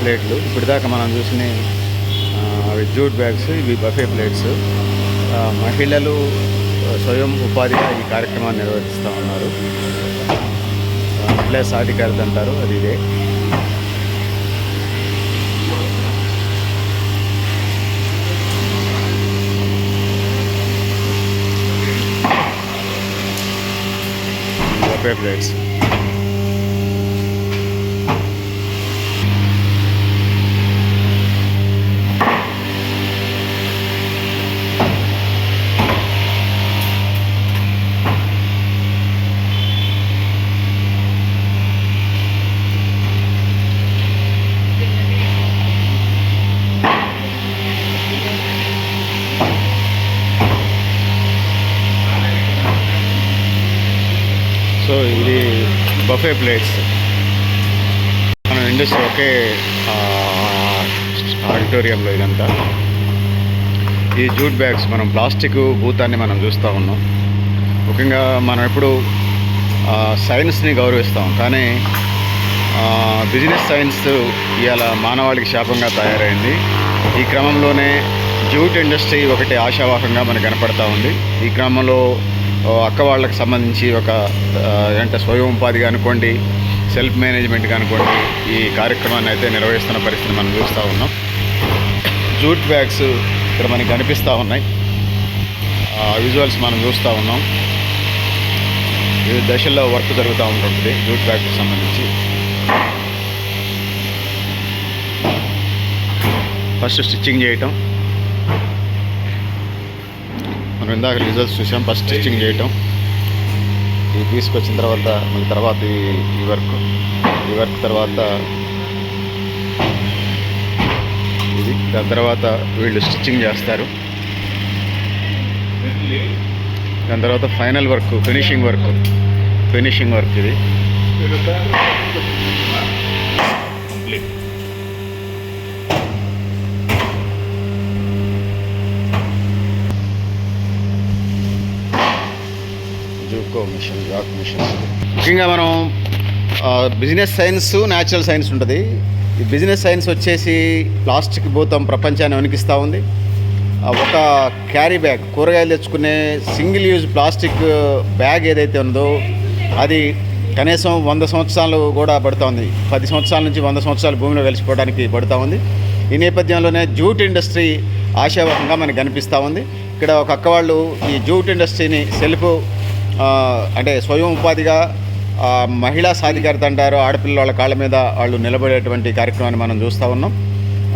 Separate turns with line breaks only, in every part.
ప్లేట్లు. ఇప్పటిదాకా మనం చూసిన అవి జూట్ బ్యాగ్స్ ఇవి బఫే ప్లేట్స్. మహిళలు స్వయం ఉపాధిగా ఈ కార్యక్రమాన్ని నిర్వహిస్తూ ఉన్నారు. ప్లస్ మహిళా సాధికారత అంటారు అది ఇదే. Buffet plates. ఒకే ప్లేట్స్. మన ఇండస్ట్రీ ఒకే ఆడిటోరియంలో ఇదంతా. ఈ జూట్ బ్యాగ్స్ మనం ప్లాస్టిక్ భూతాన్ని మనం చూస్తూ ఉన్నాం. ముఖ్యంగా మనం ఎప్పుడు సైన్స్ని గౌరవిస్తాం. కానీ బిజినెస్ సైన్స్ ఇవాళ మానవాళికి శాపంగా తయారైంది. ఈ క్రమంలోనే జూట్ ఇండస్ట్రీ ఒకటి ఆశావాహంగా మనకు కనపడతా ఉంది. ఈ క్రమంలో అక్క వాళ్ళకి సంబంధించి ఒక అంటే స్వయం ఉపాధిగా అనుకోండి సెల్ఫ్ మేనేజ్మెంట్ అనుకోండి ఈ కార్యక్రమాన్ని అయితే నిర్వహిస్తున్న పరిస్థితి మనం చూస్తూ ఉన్నాం. జూట్ బ్యాగ్స్ ఇక్కడ మనకి కనిపిస్తూ ఉన్నాయి. విజువల్స్ మనం చూస్తూ ఉన్నాం. వివిధ దశల్లో వర్క్ జరుగుతూ ఉంటుంది జూట్ బ్యాగ్కి సంబంధించి. ఫస్ట్ స్టిచ్చింగ్ చేయటం. మనం ఇందాక రిజల్ట్స్ చూసాం. ఫస్ట్ స్టిచ్చింగ్ చేయటం. ఈ పీస్కి వచ్చిన తర్వాత మళ్ళీ తర్వాత ఈ- ఈ వర్క్. ఈ వర్క్ తర్వాత ఇది. దాని తర్వాత వీళ్ళు స్టిచ్చింగ్ చేస్తారు. దాని తర్వాత final work finishing work finishing work ఇది. ఎక్కువ మిషన్ జాక్ మిషన్ ముఖ్యంగా మనం బిజినెస్ సైన్స్ న్యాచురల్ సైన్స్ ఉంటుంది. ఈ బిజినెస్ సైన్స్ వచ్చేసి ప్లాస్టిక్ భూతం ప్రపంచాన్ని వణికిస్తూ ఉంది. ఒక క్యారీ బ్యాగ్ కూరగాయలు తెచ్చుకునే సింగిల్ యూజ్ ప్లాస్టిక్ బ్యాగ్ ఏదైతే ఉందో అది కనీసం వంద సంవత్సరాలు కూడా పడుతూ ఉంది. పది సంవత్సరాల నుంచి వంద సంవత్సరాలు భూమిలో కలిసిపోవడానికి పడుతూ ఉంది. ఈ నేపథ్యంలోనే జూట్ ఇండస్ట్రీ ఆశావహంగా మనకు కనిపిస్తూ ఉంది. ఇక్కడ ఒక అక్క వాళ్ళు ఈ జూట్ ఇండస్ట్రీని సెల్ఫ్ అంటే స్వయం ఉపాధిగా మహిళా సాధికారత అంటారు. ఆడపిల్లల వాళ్ళ కాళ్ళ మీద వాళ్ళు నిలబడేటువంటి కార్యక్రమాన్ని మనం చూస్తూ ఉన్నాం.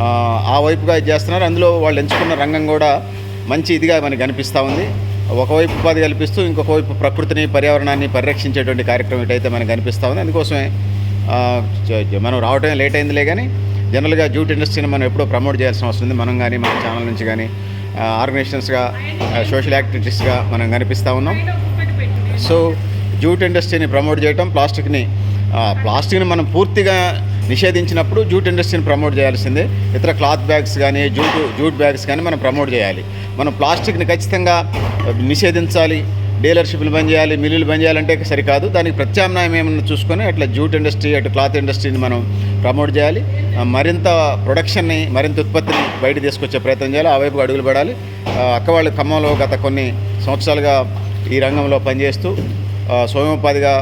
ఆ, వైపుగా ఇది చేస్తున్నారు. అందులో వాళ్ళు ఎంచుకున్న రంగం కూడా మంచి ఇదిగా మనకి కనిపిస్తూ ఉంది. ఒకవైపు ఉపాధి కల్పిస్తూ ఇంకొక వైపు ప్రకృతిని పర్యావరణాన్ని పరిరక్షించేటువంటి కార్యక్రమం ఇటైతే మనకు కనిపిస్తూ ఉంది. అందుకోసమే మనం రావటమే లేట్ అయిందిలే కానీ జనరల్గా జూట్ ఇండస్ట్రీని మనం ఎప్పుడో ప్రమోట్ చేయాల్సిన అవసరం ఉంది. మనం కానీ మన ఛానల్ నుంచి కానీ ఆర్గనైజేషన్స్గా సోషల్ యాక్టివిటీస్గా మనం కనిపిస్తూ ఉన్నాం. సో జూట్ ఇండస్ట్రీని ప్రమోట్ చేయటం ప్లాస్టిక్ని ప్లాస్టిక్ని మనం పూర్తిగా నిషేధించినప్పుడు జూట్ ఇండస్ట్రీని ప్రమోట్ చేయాల్సిందే. ఇతర క్లాత్ బ్యాగ్స్ కానీ జూట్ జూట్ బ్యాగ్స్ కానీ మనం ప్రమోట్ చేయాలి. మనం ప్లాస్టిక్ని ఖచ్చితంగా నిషేధించాలి. డీలర్షిప్లు బంద్ చేయాలి మిల్లులు బంద్ చేయాలంటే సరికాదు. దానికి ప్రత్యామ్నాయం ఏమన్నా చూసుకొని అట్లా జూట్ ఇండస్ట్రీ అటు క్లాత్ ఇండస్ట్రీని మనం ప్రమోట్ చేయాలి. మరింత ప్రొడక్షన్ని మరింత ఉత్పత్తిని బయట తీసుకొచ్చే ప్రయత్నం చేయాలి. ఆ వైపు అడుగులు పడాలి. ఆ, అక్క వాళ్ళు ఖమ్మంలో గత కొన్ని సంవత్సరాలుగా ఈ రంగంలో పనిచేస్తూ స్వయం ఉపాధిగా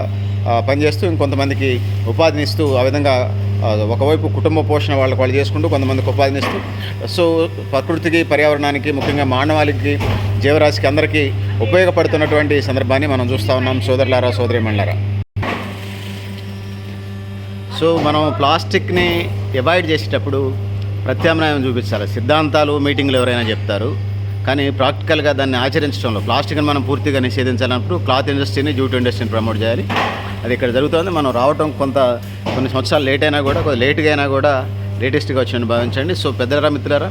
పనిచేస్తూ ఇంకొంతమందికి ఉపాధిని ఇస్తూ ఆ విధంగా ఒకవైపు కుటుంబ పోషణ వాళ్ళకి వాళ్ళు చేసుకుంటూ కొంతమందికి ఉపాధినిస్తూ సో ప్రకృతికి పర్యావరణానికి ముఖ్యంగా మానవాళికి జీవరాశికి అందరికీ ఉపయోగపడుతున్నటువంటి సందర్భాన్ని మనం చూస్తూ ఉన్నాం. సోదరులారా సోదరిమణులారా. సో మనం ప్లాస్టిక్ని అవాయిడ్ చేసేటప్పుడు ప్రత్యామ్నాయం చూపించాలి. సిద్ధాంతాలు మీటింగ్లు ఎవరైనా చెప్తారు. కానీ ప్రాక్టికల్గా దాన్ని ఆచరించడంలో ప్లాస్టిక్ని మనం పూర్తిగా నిషేధించాలన్నప్పుడు క్లాత్ ఇండస్ట్రీని జూట్ ఇండస్ట్రీని ప్రమోట్ చేయాలి. అది ఇక్కడ జరుగుతుంది. మనం రావటం కొంత కొన్ని సంవత్సరాలు లేట్ అయినా కూడా కొంత లేట్గా అయినా కూడా లేటెస్ట్గా వచ్చిందని భావించండి. సో పెద్దరా మిత్రులారా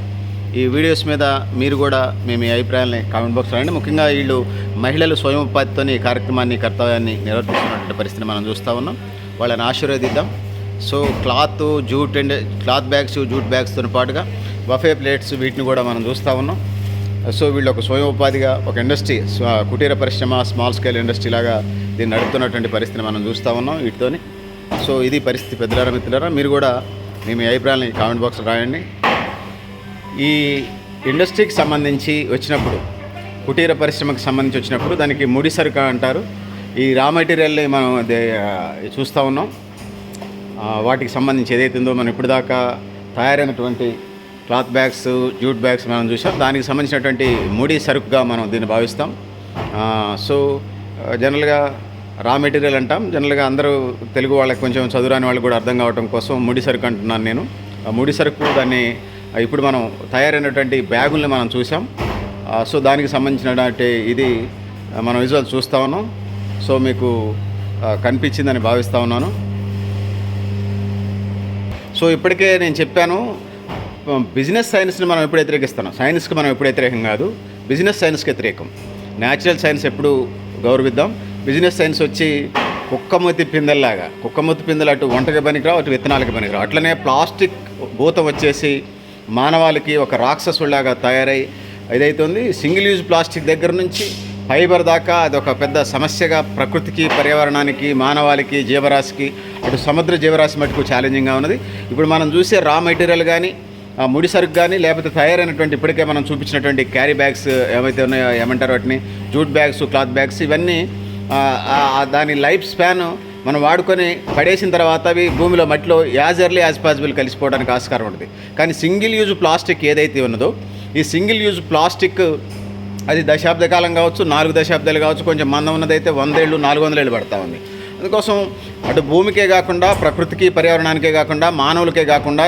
ఈ వీడియోస్ మీద మీరు కూడా మీ మీ అభిప్రాయాలని కామెంట్ బాక్స్ రాయండి. ముఖ్యంగా వీళ్ళు మహిళలు స్వయం ఉపాధితో ఈ కార్యక్రమాన్ని కర్తవ్యాన్ని నిర్వర్తిస్తున్నటువంటి పరిస్థితిని మనం చూస్తూ ఉన్నాం. వాళ్ళని ఆశీర్వదిద్దాం. So cloth jute and cloth bags jute బ్యాగ్స్తో పాటుగా బఫే ప్లేట్స్ వీటిని కూడా మనం చూస్తూ ఉన్నాం. సో వీళ్ళు ఒక స్వయం ఉపాధిగా ఒక ఇండస్ట్రీ కుటీర పరిశ్రమ స్మాల్ స్కేల్ ఇండస్ట్రీ లాగా దీన్ని నడుపుతున్నటువంటి పరిస్థితిని మనం చూస్తూ ఉన్నాం వీటితోని. సో ఇది పరిస్థితి పెద్దలారా మిత్రులారా మీరు కూడా మీ మీ అభిప్రాయాలని కామెంట్ బాక్స్లో రాయండి. ఈ ఇండస్ట్రీకి సంబంధించి వచ్చినప్పుడు కుటీర పరిశ్రమకు సంబంధించి వచ్చినప్పుడు దానికి ముడి సరుకు అంటారు. ఈ రా మెటీరియల్ని మనం చూస్తూ ఉన్నాం. వాటికి సంబంధించి ఏదైతే ఉందో మనం ఇప్పుడు దాకా తయారైనటువంటి క్లాత్ బ్యాగ్స్ జూట్ బ్యాగ్స్ మనం చూసాం. దానికి సంబంధించినటువంటి ముడి సరుకుగా మనం దీన్ని భావిస్తాం. సో జనరల్గా రా మెటీరియల్ అంటాం. జనరల్గా అందరూ తెలుగు వాళ్ళకి కొంచెం చదువురాని వాళ్ళకి కూడా అర్థం కావడం కోసం ముడి సరుకు అంటున్నాను నేను. ఆ ముడి సరుకు దాన్ని ఇప్పుడు మనం తయారైనటువంటి బ్యాగుల్ని మనం చూసాం. సో దానికి సంబంధించినటువంటి ఇది మనం విజువల్ చూస్తూ ఉన్నాం. సో మీకు కనిపించిందని భావిస్తూ ఉన్నాను. సో ఇప్పటికే నేను చెప్పాను. బిజినెస్ సైన్స్ని మనం ఎప్పుడు వ్యతిరేకిస్తున్నాం? సైన్స్కి మనం ఎప్పుడు వ్యతిరేకం కాదు. బిజినెస్ సైన్స్కి వ్యతిరేకం. న్యాచురల్ సైన్స్ ఎప్పుడు గౌరవిద్దాం? బిజినెస్ సైన్స్ వచ్చి కుక్కమూతి పిందెల్లాగా. కుక్కమూతి పిందెలు అటు వంటకి పనికిరావు అటు విత్తనాలకి పనికిరావు. అట్లనే ప్లాస్టిక్ భూతం వచ్చేసి మానవాళికి ఒక రాక్షసులాగా తయారై ఇదైతుంది. సింగిల్ యూజ్ ప్లాస్టిక్ దగ్గర నుంచి ఫైబర్ దాకా అది ఒక పెద్ద సమస్యగా ప్రకృతికి పర్యావరణానికి మానవాళికి జీవరాశికి అటు సముద్ర జీవరాశి మటుకు ఛాలెంజింగ్గా ఉన్నది. ఇప్పుడు మనం చూసే రా మెటీరియల్ కానీ ముడి సరుకు కానీ లేకపోతే తయారైనటువంటి ఇప్పటికే మనం చూపించినటువంటి క్యారీ బ్యాగ్స్ ఏవైతే ఉన్నాయో ఏమంటారు వాటిని? జూట్ బ్యాగ్స్ క్లాత్ బ్యాగ్స్ ఇవన్నీ దాని లైఫ్ స్పాన్ మనం వాడుకొని పడేసిన తర్వాత అవి భూమిలో మట్టిలో యాజ్ ఎర్లీ యాజ్ పాసిబుల్ కలిసిపోవడానికి ఆస్కారం ఉంటుంది. కానీ సింగిల్ యూజ్ ప్లాస్టిక్ ఏదైతే ఉన్నదో ఈ సింగిల్ యూజ్ ప్లాస్టిక్ అది దశాబ్ద కాలం కావచ్చు నాలుగు దశాబ్దాలు కావచ్చు కొంచెం మందం ఉన్నదైతే వందేళ్ళు నాలుగు వందల ఏళ్ళు పడతా ఉంది. అందుకోసం అటు భూమికే కాకుండా ప్రకృతికి పర్యావరణానికే కాకుండా మానవులకే కాకుండా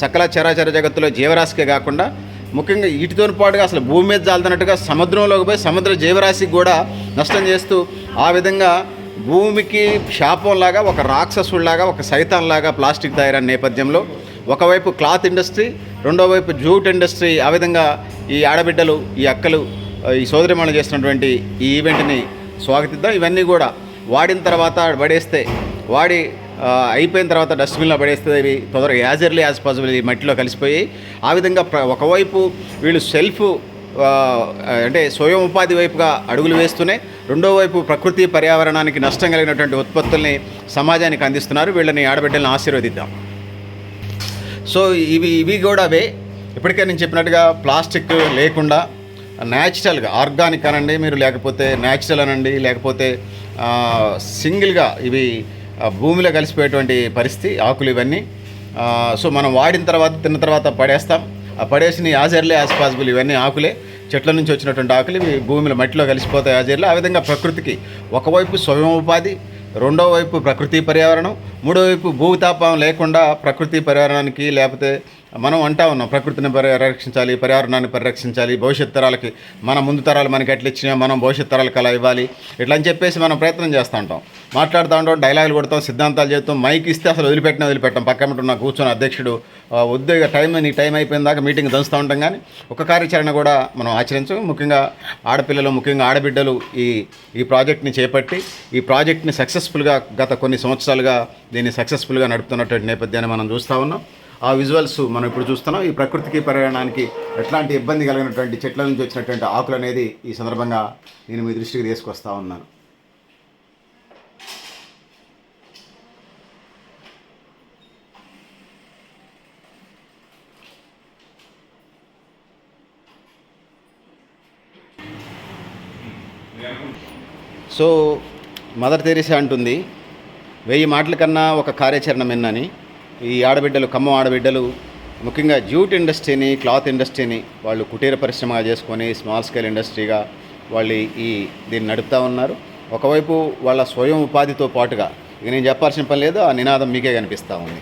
సకల చరాచర జగత్తులో జీవరాశికే కాకుండా ముఖ్యంగా వీటితో పాటుగా అసలు భూమి మీద జాలుతున్నట్టుగా సముద్రంలోకి పోయి సముద్ర జీవరాశికి కూడా నష్టం చేస్తూ ఆ విధంగా భూమికి శాపంలాగా ఒక రాక్షసుడిలాగా ఒక సైతాన్లాగా ప్లాస్టిక్ తయారైన నేపథ్యంలో ఒకవైపు క్లాత్ ఇండస్ట్రీ రెండో వైపు జూట్ ఇండస్ట్రీ ఆ విధంగా ఈ ఆడబిడ్డలు ఈ అక్కలు ఈ సోదరిమణులు చేసినటువంటి ఈ ఈవెంట్ని స్వాగతిద్దాం. ఇవన్నీ కూడా వాడిన తర్వాత పడేస్తే వాడి అయిపోయిన తర్వాత డస్ట్బిన్లో పడేస్తే ఇవి తొందరగా యాజ్ ఎర్లీ యాజ్ పాసిబుల్ ఈ మట్టిలో కలిసిపోయి ఆ విధంగా ప్ర- ఒకవైపు వీళ్ళు సెల్ఫ్ అంటే స్వయం ఉపాధి వైపుగా అడుగులు వేస్తూనే రెండో వైపు ప్రకృతి పర్యావరణానికి నష్టం కలిగినటువంటి ఉత్పత్తుల్ని సమాజానికి అందిస్తున్నారు. వీళ్ళని ఆడబిడ్డలను ఆశీర్వదిద్దాం. సో ఇవి ఇవి కూడా అవే. ఇప్పటికే నేను చెప్పినట్టుగా ప్లాస్టిక్ లేకుండా న్యాచురల్గా ఆర్గానిక్ అనండి మీరు లేకపోతే న్యాచురల్ అనండి లేకపోతే సింగిల్గా ఇవి భూమిలో కలిసిపోయేటువంటి పరిస్థితి ఆకులు ఇవన్నీ. సో మనం వాడిన తర్వాత తిన్న తర్వాత పడేస్తాం. ఆ పడేసిన యాజర్లే యాజ్ పాసిబుల్ ఇవన్నీ ఆకులే. చెట్ల నుంచి వచ్చినటువంటి ఆకులు ఇవి భూమిలో మట్టిలో కలిసిపోతాయి యాజర్లు. ఆ విధంగా ప్రకృతికి ఒకవైపు స్వయం ఉపాధి రెండో వైపు ప్రకృతి పర్యావరణం మూడో వైపు భూతాపం లేకుండా ప్రకృతి పర్యావరణానికి లేకపోతే మనం అంటా ఉన్నాం ప్రకృతిని పరిరక్షించాలి పర్యావరణాన్ని పరిరక్షించాలి భవిష్యత్ తరాలకి మన ముందు తరాలు మనకి ఎట్లా ఇచ్చినా మనం భవిష్యత్ తరాలకు అలా ఇవ్వాలి. ఇట్లా అని చెప్పేసి మనం ప్రయత్నం చేస్తూ ఉంటాం. మాట్లాడుతూ ఉంటాం డైలాగులు కొడతాం సిద్ధాంతాలు చేస్తాం మైక్ ఇస్తే అసలు వదిలిపెట్టినా వదిలిపెట్టాం. పక్కన ఉన్న కూర్చొని అధ్యక్షుడు ఉద్యోగ టైం నీ టైం అయిపోయిన దాకా మీటింగ్ దంచుతూ ఉంటాం కానీ ఒక కార్యాచరణ కూడా మనం ఆచరించం. ముఖ్యంగా ఆడపిల్లలు ముఖ్యంగా ఆడబిడ్డలు ఈ ఈ ప్రాజెక్ట్ని చేపట్టి ఈ ప్రాజెక్ట్ని సక్సెస్ఫుల్గా గత కొన్ని సంవత్సరాలుగా దీన్ని సక్సెస్ఫుల్గా నడుపుతున్నటువంటి నేపథ్యాన్ని మనం చూస్తూ ఉన్నాం. ఆ విజువల్స్ మనం ఇప్పుడు చూస్తున్నాం. ఈ ప్రకృతికి పర్యావరణానికి ఎట్లాంటి ఇబ్బంది కలిగినటువంటి చెట్ల నుంచి వచ్చినటువంటి ఆకులు అనేది ఈ సందర్భంగా నేను మీ దృష్టికి తీసుకొస్తా ఉన్నాను. సో మదర్ తెరీసా అంటుంది వెయ్యి మాటల కన్నా ఒక కార్యాచరణ మిన్నని. ఈ ఆడబిడ్డలు ఖమ్మం ఆడబిడ్డలు ముఖ్యంగా జూట్ ఇండస్ట్రీని క్లాత్ ఇండస్ట్రీని వాళ్ళు కుటీర పరిశ్రమగా చేసుకొని స్మాల్ స్కేల్ ఇండస్ట్రీగా వాళ్ళు ఈ దీన్ని నడుపుతూ ఉన్నారు. ఒకవైపు వాళ్ళ స్వయం ఉపాధితో పాటుగా ఇక నేను చెప్పాల్సిన పని లేదు ఆ నినాదం మీకే కనిపిస్తూ ఉంది.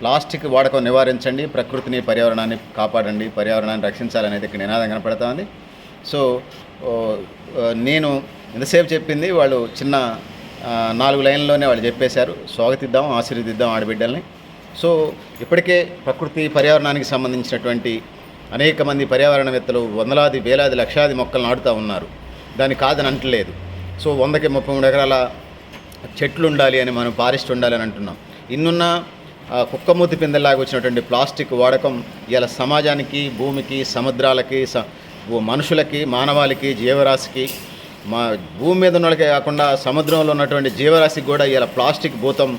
ప్లాస్టిక్ వాడకం నివారించండి ప్రకృతిని పర్యావరణాన్ని కాపాడండి పర్యావరణాన్ని రక్షించాలనేది ఇక్కడ నినాదం కనపడతా ఉంది. సో నేను ఎంతసేపు చెప్పింది వాళ్ళు చిన్న నాలుగు లైన్లోనే వాళ్ళు చెప్పేశారు. స్వాగతిద్దాం ఆశీర్వదిద్దాం ఆడబిడ్డల్ని. సో ఇప్పటికే ప్రకృతి పర్యావరణానికి సంబంధించినటువంటి అనేక మంది పర్యావరణవేత్తలు వందలాది వేలాది లక్షాది మొక్కలు నాటుతూ ఉన్నారు. దాన్ని కాదని అంటలేదు. సో వందకి ముప్పై మూడు ఎకరాల చెట్లు ఉండాలి అని మనం ఫారెస్ట్ ఉండాలి అని అంటున్నాం. ఇన్నున్న కుక్క కుక్కమూతి పిందెలాగా వచ్చినటువంటి ప్లాస్టిక్ వాడకం ఇలా సమాజానికి భూమికి సముద్రాలకి స మనుషులకి మానవాళికి జీవరాశికి మా భూమి మీద ఉన్న వాళ్ళకే కాకుండా సముద్రంలో ఉన్నటువంటి జీవరాశికి కూడా ఇలా ప్లాస్టిక్ భూతం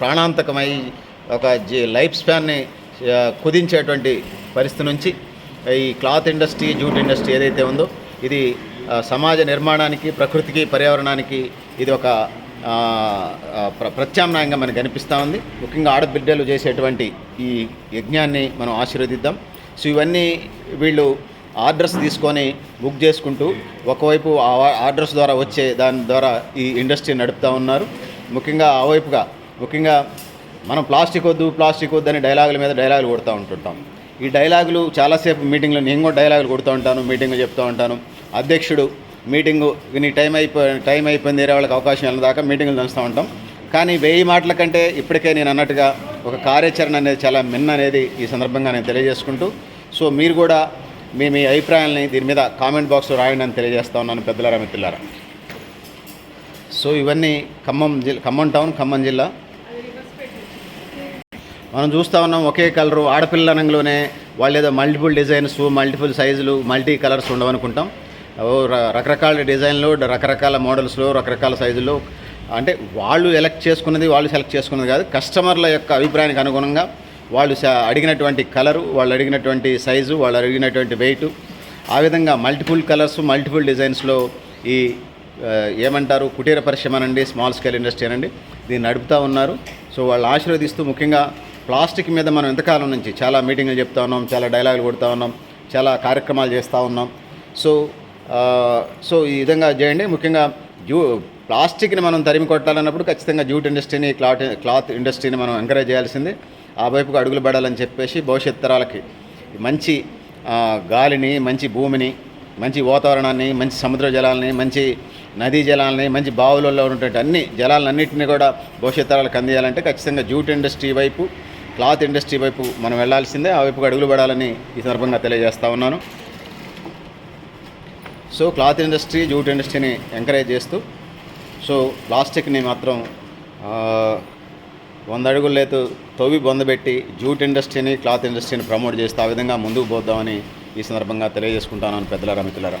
ప్రాణాంతకమై ఒక జీ లైఫ్ స్పాన్ని కుదించేటువంటి పరిస్థితి నుంచి ఈ క్లాత్ ఇండస్ట్రీ జూట్ ఇండస్ట్రీ ఏదైతే ఉందో ఇది సమాజ నిర్మాణానికి ప్రకృతికి పర్యావరణానికి ఇది ఒక ప్ర ప్రత్యామ్నాయంగా మనకు కనిపిస్తూ ఉంది. ముఖ్యంగా ఆడబిడ్డలు చేసేటువంటి ఈ యజ్ఞాన్ని మనం ఆశీర్వదిద్దాం. సో ఇవన్నీ వీళ్ళు ఆర్డర్స్ తీసుకొని బుక్ చేసుకుంటూ ఒకవైపు ఆ ఆర్డర్స్ ద్వారా వచ్చే దాని ద్వారా ఈ ఇండస్ట్రీ నడుపుతూ ఉన్నారు. ముఖ్యంగా ఆ వైపుగా ముఖ్యంగా మనం ప్లాస్టిక్ వద్దు ప్లాస్టిక్ వద్దు అని డైలాగుల మీద డైలాగులు కొడుతూ ఉంటుంటాం. ఈ డైలాగులు చాలాసేపు మీటింగ్లో నేను కూడా డైలాగులు కొడుతూ ఉంటాను మీటింగ్లు చెప్తూ ఉంటాను. అధ్యక్షుడు మీటింగు నీ టైం అయిపోయి టైం అయిపోయింది వేరే వాళ్ళకి అవకాశం వెళ్ళిన దాకా మీటింగులు నడుస్తూ ఉంటాం. కానీ వెయ్యి మాటల కంటే ఇప్పటికే నేను అన్నట్టుగా ఒక కార్యాచరణ అనేది చాలా మిన్న అనేది ఈ సందర్భంగా నేను తెలియజేసుకుంటూ సో మీరు కూడా మీ మీ అభిప్రాయాలని దీని మీద కామెంట్ బాక్స్లో రాయండి అని తెలియజేస్తా ఉన్నాను పెద్దలారా మిత్రులారా. సో ఇవన్నీ ఖమ్మం జిల్లా ఖమ్మం టౌన్ ఖమ్మం జిల్లా. మనం చూస్తూ ఉన్నాం ఒకే కలరు ఆడపిల్ల రంగంలోనే వాళ్ళు ఏదో మల్టిపుల్ డిజైన్స్ మల్టిపుల్ సైజులు మల్టీ కలర్స్ ఉండవనుకుంటాం. రకరకాల డిజైన్లు రకరకాల మోడల్స్లో రకరకాల సైజుల్లో అంటే వాళ్ళు ఎలక్ట్ చేసుకున్నది వాళ్ళు సెలెక్ట్ చేసుకున్నది కాదు కస్టమర్ల యొక్క అభిప్రాయానికి అనుగుణంగా వాళ్ళు అడిగినటువంటి కలరు వాళ్ళు అడిగినటువంటి సైజు వాళ్ళు అడిగినటువంటి వెయిట్. ఆ విధంగా మల్టిపుల్ కలర్స్ మల్టిపుల్ డిజైన్స్లో ఈ ఏమంటారు? కుటీర పరిశ్రమ అనండి స్మాల్ స్కేల్ ఇండస్ట్రీ అనండి. దీన్ని నడుపుతూ ఉన్నారు. సో వాళ్ళు ఆశీర్వదిస్తూ ముఖ్యంగా ప్లాస్టిక్ మీద మనం ఎంతకాలం నుంచి చాలా మీటింగ్లు చెప్తా ఉన్నాం చాలా డైలాగులు కొడుతూ ఉన్నాం చాలా కార్యక్రమాలు చేస్తూ ఉన్నాం. సో సో ఈ విధంగా చేయండి. ముఖ్యంగా జూ ప్లాస్టిక్ని మనం తరిమి కొట్టాలన్నప్పుడు ఖచ్చితంగా జూట్ ఇండస్ట్రీని క్లాత్ క్లాత్ ఇండస్ట్రీని మనం ఎంకరేజ్ చేయాల్సింది. ఆ వైపుకు అడుగులు పడాలని చెప్పేసి భవిష్యత్ తరాలకి మంచి గాలిని మంచి భూమిని మంచి వాతావరణాన్ని మంచి సముద్ర జలాలని మంచి నదీ జలాలని మంచి బావులలో ఉన్నటువంటి అన్ని జలాలన్నింటినీ కూడా భవిష్యత్ తరాలకు అందియాలంటే ఖచ్చితంగా జూట్ ఇండస్ట్రీ వైపు క్లాత్ ఇండస్ట్రీ వైపు మనం వెళ్ళాల్సిందే ఆ వైపు అడుగులు పడాలని ఈ సందర్భంగా తెలియజేస్తా ఉన్నాను. సో క్లాత్ ఇండస్ట్రీ జూట్ ఇండస్ట్రీని ఎంకరేజ్ చేస్తూ సో ప్లాస్టిక్ని మాత్రం వంద అడుగులు లేదు తవ్వి బొందబెట్టి జూట్ ఇండస్ట్రీని క్లాత్ ఇండస్ట్రీని ప్రమోట్ చేస్తూ ఆ విధంగా ముందుకు పోద్దామని ఈ సందర్భంగా తెలియజేసుకుంటాను పెద్దలారా మిత్రులారా.